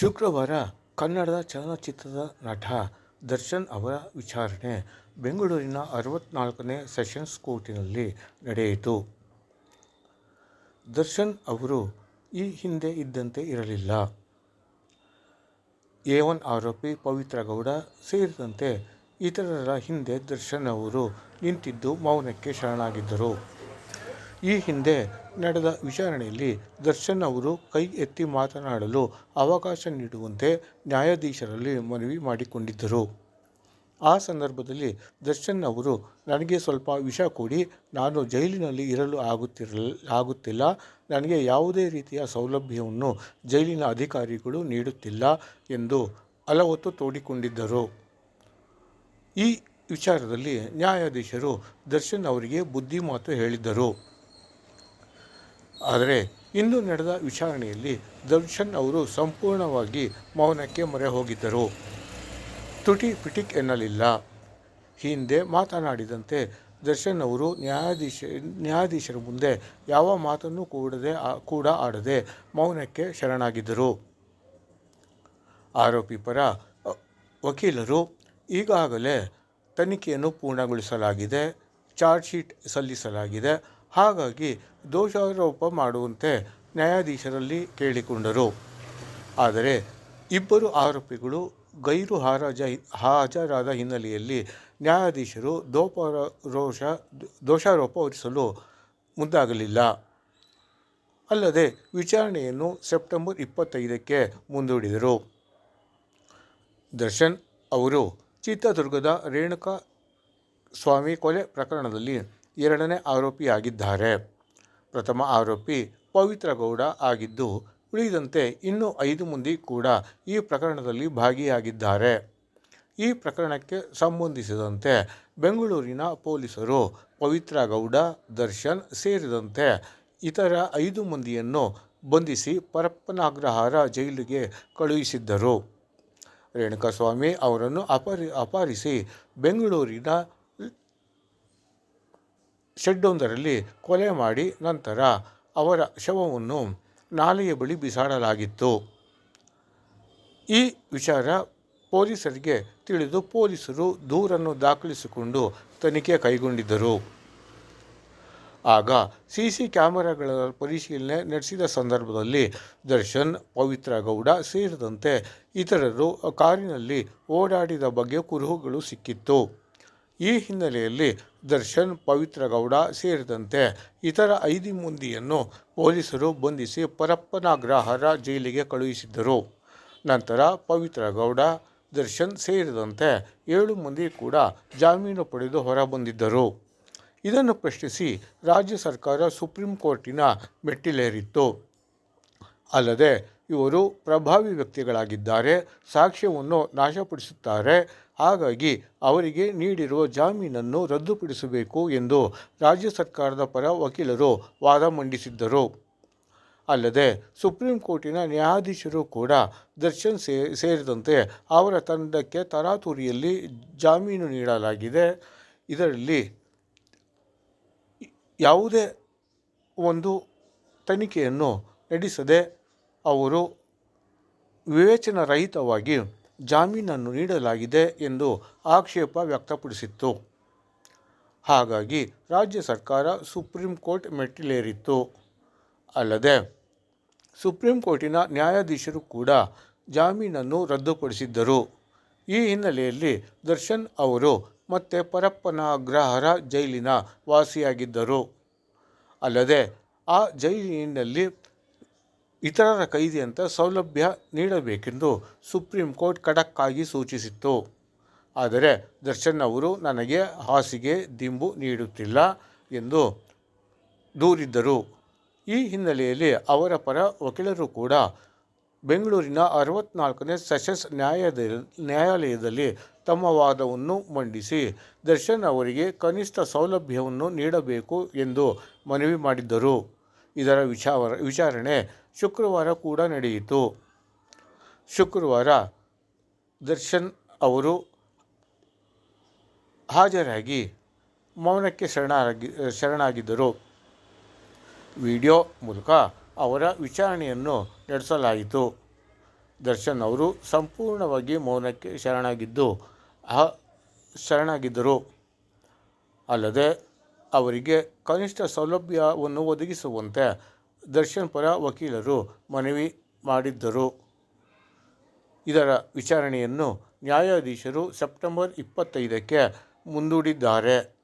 ಶುಕ್ರವಾರ ಕನ್ನಡದ ಚಲನಚಿತ್ರದ ನಟ ದರ್ಶನ್ ಅವರ ವಿಚಾರಣೆ ಬೆಂಗಳೂರಿನ ಅರವತ್ನಾಲ್ಕನೇ ಸೆಷನ್ಸ್ ಕೋರ್ಟಿನಲ್ಲಿ ನಡೆಯಿತು. ದರ್ಶನ್ ಅವರು ಈ ಹಿಂದೆ ಇದ್ದಂತೆ ಇರಲಿಲ್ಲ. ಎ ಒನ್ ಆರೋಪಿ ಪವಿತ್ರ ಗೌಡ ಸೇರಿದಂತೆ ಇತರರ ಹಿಂದೆ ದರ್ಶನ್ ಅವರು ನಿಂತಿದ್ದು ಮೌನಕ್ಕೆ ಶರಣಾಗಿದ್ದರು. ಈ ಹಿಂದೆ ನಡೆದ ವಿಚಾರಣೆಯಲ್ಲಿ ದರ್ಶನ್ ಅವರು ಕೈ ಎತ್ತಿ ಮಾತನಾಡಲು ಅವಕಾಶ ನೀಡುವಂತೆ ನ್ಯಾಯಾಧೀಶರಲ್ಲಿ ಮನವಿ ಮಾಡಿಕೊಂಡಿದ್ದರು. ಆ ಸಂದರ್ಭದಲ್ಲಿ ದರ್ಶನ್ ಅವರು, ನನಗೆ ಸ್ವಲ್ಪ ವಿಷ ಕೊಡಿ, ನಾನು ಜೈಲಿನಲ್ಲಿ ಇರಲು ಆಗುತ್ತಿಲ್ಲ, ನನಗೆ ಯಾವುದೇ ರೀತಿಯ ಸೌಲಭ್ಯವನ್ನು ಜೈಲಿನ ಅಧಿಕಾರಿಗಳು ನೀಡುತ್ತಿಲ್ಲ ಎಂದು ಅಲವತ್ತು ತೋಡಿಕೊಂಡಿದ್ದರು. ಈ ವಿಚಾರದಲ್ಲಿ ನ್ಯಾಯಾಧೀಶರು ದರ್ಶನ್ ಅವರಿಗೆ ಬುದ್ಧಿಮಾತು ಹೇಳಿದ್ದರು. ಆದರೆ ಇಂದು ನಡೆದ ವಿಚಾರಣೆಯಲ್ಲಿ ದರ್ಶನ್ ಅವರು ಸಂಪೂರ್ಣವಾಗಿ ಮೌನಕ್ಕೆ ಮೊರೆ ಹೋಗಿದ್ದರು ತುಟಿ ಪಿಟಿಕ್ ಎನ್ನಲಿಲ್ಲ. ಹಿಂದೆ ಮಾತನಾಡಿದಂತೆ ದರ್ಶನ್ ಅವರು ನ್ಯಾಯಾಧೀಶರ ಮುಂದೆ ಯಾವ ಮಾತನ್ನು ಕೂಡದೆ ಕೂಡ ಆಡದೆ ಮೌನಕ್ಕೆ ಶರಣಾಗಿದ್ದರು. ಆರೋಪಿ ಪರ ವಕೀಲರು, ಈಗಾಗಲೇ ತನಿಖೆಯನ್ನು ಪೂರ್ಣಗೊಳಿಸಲಾಗಿದೆ, ಚಾರ್ಜ್ ಶೀಟ್ ಸಲ್ಲಿಸಲಾಗಿದೆ. ಹಾಗಾಗಿ ದೋಷಾರೋಪ ಮಾಡುವಂತೆ ನ್ಯಾಯಾಧೀಶರಲ್ಲಿ ಕೇಳಿಕೊಂಡರು. ಆದರೆ ಇಬ್ಬರು ಆರೋಪಿಗಳು ಗೈರು ಹಾರಾಜ ಹಾಜರಾದ ಹಿನ್ನೆಲೆಯಲ್ಲಿ ನ್ಯಾಯಾಧೀಶರು ದೋಷಾರೋಪ ಹೊರಿಸಲು ಮುಂದಾಗಲಿಲ್ಲ. ಅಲ್ಲದೆ ವಿಚಾರಣೆಯನ್ನು ಸೆಪ್ಟೆಂಬರ್ ಇಪ್ಪತ್ತೈದಕ್ಕೆ ಮುಂದೂಡಿದರು. ದರ್ಶನ್ ಅವರು ಚಿತ್ರದುರ್ಗದ ರೇಣುಕಾ ಸ್ವಾಮಿ ಕೊಲೆ ಪ್ರಕರಣದಲ್ಲಿ ಎರಡನೇ ಆರೋಪಿಯಾಗಿದ್ದಾರೆ. ಪ್ರಥಮ ಆರೋಪಿ ಪವಿತ್ರ ಗೌಡ ಆಗಿದ್ದು, ಉಳಿದಂತೆ ಇನ್ನೂ ಐದು ಮಂದಿ ಕೂಡ ಈ ಪ್ರಕರಣದಲ್ಲಿ ಭಾಗಿಯಾಗಿದ್ದಾರೆ. ಈ ಪ್ರಕರಣಕ್ಕೆ ಸಂಬಂಧಿಸಿದಂತೆ ಬೆಂಗಳೂರಿನ ಪೊಲೀಸರು ಪವಿತ್ರ ಗೌಡ, ದರ್ಶನ್ ಸೇರಿದಂತೆ ಇತರ ಐದು ಮಂದಿಯನ್ನು ಬಂಧಿಸಿ ಪರಪ್ಪನಾಗ್ರಹಾರ ಜೈಲಿಗೆ ಕಳುಹಿಸಿದ್ದರು. ರೇಣುಕಾಸ್ವಾಮಿ ಅವರನ್ನು ಅಪರಿ ಅಪಹರಿಸಿ ಬೆಂಗಳೂರಿನ ಶೆಡ್ಡೊಂದರಲ್ಲಿ ಕೊಲೆ ಮಾಡಿ ನಂತರ ಅವರ ಶವವನ್ನು ನಾಲೆಯ ಬಳಿ ಬಿಸಾಡಲಾಗಿತ್ತು. ಈ ವಿಚಾರ ಪೊಲೀಸರಿಗೆ ತಿಳಿದು ಪೊಲೀಸರು ದೂರನ್ನು ದಾಖಲಿಸಿಕೊಂಡು ತನಿಖೆ ಕೈಗೊಂಡಿದ್ದರು. ಆಗ ಸಿಸಿ ಕ್ಯಾಮೆರಾಗಳ ಪರಿಶೀಲನೆ ನಡೆಸಿದ ಸಂದರ್ಭದಲ್ಲಿ ದರ್ಶನ್, ಪವಿತ್ರ ಗೌಡ ಸೇರಿದಂತೆ ಇತರರು ಕಾರಿನಲ್ಲಿ ಓಡಾಡಿದ ಬಗ್ಗೆ ಕುರುಹುಗಳು ಸಿಕ್ಕಿತ್ತು. ಈ ಹಿನ್ನೆಲೆಯಲ್ಲಿ ದರ್ಶನ್, ಪವಿತ್ರ ಗೌಡ ಸೇರಿದಂತೆ ಇತರ ಐದು ಮಂದಿಯನ್ನು ಪೊಲೀಸರು ಬಂಧಿಸಿ ಪರಪ್ಪನಾಗ್ರಹರ ಜೈಲಿಗೆ ಕಳುಹಿಸಿದ್ದರು. ನಂತರ ಪವಿತ್ರ ಗೌಡ, ದರ್ಶನ್ ಸೇರಿದಂತೆ ಏಳು ಮಂದಿ ಕೂಡ ಜಾಮೀನು ಪಡೆದು ಹೊರಬಂದಿದ್ದರು. ಇದನ್ನು ಪ್ರಶ್ನಿಸಿ ರಾಜ್ಯ ಸರ್ಕಾರ ಸುಪ್ರೀಂ ಕೋರ್ಟಿನ ಮೆಟ್ಟಿಲೇರಿತ್ತು. ಅಲ್ಲದೆ ಇವರು ಪ್ರಭಾವಿ ವ್ಯಕ್ತಿಗಳಾಗಿದ್ದಾರೆ, ಸಾಕ್ಷ್ಯವನ್ನು ನಾಶಪಡಿಸುತ್ತಾರೆ. ಹಾಗಾಗಿ ಅವರಿಗೆ ನೀಡಿರುವ ಜಾಮೀನನ್ನು ರದ್ದುಪಡಿಸಬೇಕು ಎಂದು ರಾಜ್ಯ ಸರ್ಕಾರದ ಪರ ವಕೀಲರು ವಾದ ಮಂಡಿಸಿದ್ದರು. ಅಲ್ಲದೆ ಸುಪ್ರೀಂ ಕೋರ್ಟಿನ ನ್ಯಾಯಾಧೀಶರು ಕೂಡ ದರ್ಶನ್ ಸೇರಿದಂತೆ ಅವರ ತಂಡಕ್ಕೆ ತರಾತುರಿಯಲ್ಲಿ ಜಾಮೀನು ನೀಡಲಾಗಿದೆ, ಇದರಲ್ಲಿ ಯಾವುದೇ ಒಂದು ತನಿಖೆಯನ್ನು ನಡೆಸದೆ ಅವರು ವಿವೇಚನಾರಹಿತವಾಗಿ ಜಾಮೀನನ್ನು ನೀಡಲಾಗಿದೆ ಎಂದು ಆಕ್ಷೇಪ ವ್ಯಕ್ತಪಡಿಸಿತ್ತು. ಹಾಗಾಗಿ ರಾಜ್ಯ ಸರ್ಕಾರ ಸುಪ್ರೀಂ ಕೋರ್ಟ್ ಮೆಟ್ಟಿಲೇರಿತ್ತು. ಅಲ್ಲದೆ, ಸುಪ್ರೀಂ ಕೋರ್ಟಿನ ನ್ಯಾಯಾಧೀಶರು ಕೂಡ ಜಾಮೀನನ್ನು ರದ್ದುಪಡಿಸಿದ್ದರು. ಈ ಹಿನ್ನೆಲೆಯಲ್ಲಿ ದರ್ಶನ್ ಅವರು ಮತ್ತೆ ಪರಪ್ಪನ ಅಗ್ರಹರ ಜೈಲಿನ ವಾಸಿಯಾಗಿದ್ದರು. ಅಲ್ಲದೆ, ಆ ಜೈಲಿನಲ್ಲಿ ಇತರ ಕೈದಿಯಂತೆ ಸೌಲಭ್ಯ ನೀಡಬೇಕೆಂದು ಸುಪ್ರೀಂ ಕೋರ್ಟ್ ಖಡಕ್ಕಾಗಿ ಸೂಚಿಸಿತ್ತು. ಆದರೆ ದರ್ಶನ್ ಅವರು ನನಗೆ ಹಾಸಿಗೆ, ದಿಂಬು ನೀಡುತ್ತಿಲ್ಲ ಎಂದು ದೂರಿದ್ದರು. ಈ ಹಿನ್ನೆಲೆಯಲ್ಲಿ ಅವರ ಪರ ವಕೀಲರು ಕೂಡ ಬೆಂಗಳೂರಿನ ಅರವತ್ನಾಲ್ಕನೇ ಸೆಷನ್ಸ್ ನ್ಯಾಯಾಲಯದಲ್ಲಿ ತಮ್ಮ ವಾದವನ್ನು ಮಂಡಿಸಿ ದರ್ಶನ್ ಅವರಿಗೆ ಕನಿಷ್ಠ ಸೌಲಭ್ಯವನ್ನು ನೀಡಬೇಕು ಎಂದು ಮನವಿ ಮಾಡಿದ್ದರು. ಇದರ ವಿಚಾರ ವಿಚಾರಣೆ ಶುಕ್ರವಾರ ಕೂಡ ನಡೆಯಿತು. ಶುಕ್ರವಾರ ದರ್ಶನ್ ಅವರು ಹಾಜರಾಗಿ ಮೌನಕ್ಕೆ ಶರಣಾಗಿ, ಶರಣಾಗಿದ್ದರು. ವಿಡಿಯೋ ಮೂಲಕ ಅವರ ವಿಚಾರಣೆಯನ್ನು ನಡೆಸಲಾಯಿತು. ದರ್ಶನ್ ಅವರು ಸಂಪೂರ್ಣವಾಗಿ ಮೌನಕ್ಕೆ ಶರಣಾಗಿದ್ದು ಶರಣಾಗಿದ್ದರು ಅಲ್ಲದೆ ಅವರಿಗೆ ಕನಿಷ್ಠ ಸೌಲಭ್ಯವನ್ನು ಒದಗಿಸುವಂತೆ ದರ್ಶನ್ ಪರ ವಕೀಲರು ಮನವಿ ಮಾಡಿದ್ದರು. ಇದರ ವಿಚಾರಣೆಯನ್ನು ನ್ಯಾಯಾಧೀಶರು ಸೆಪ್ಟೆಂಬರ್ ಇಪ್ಪತ್ತೈದಕ್ಕೆ ಮುಂದೂಡಿದ್ದಾರೆ.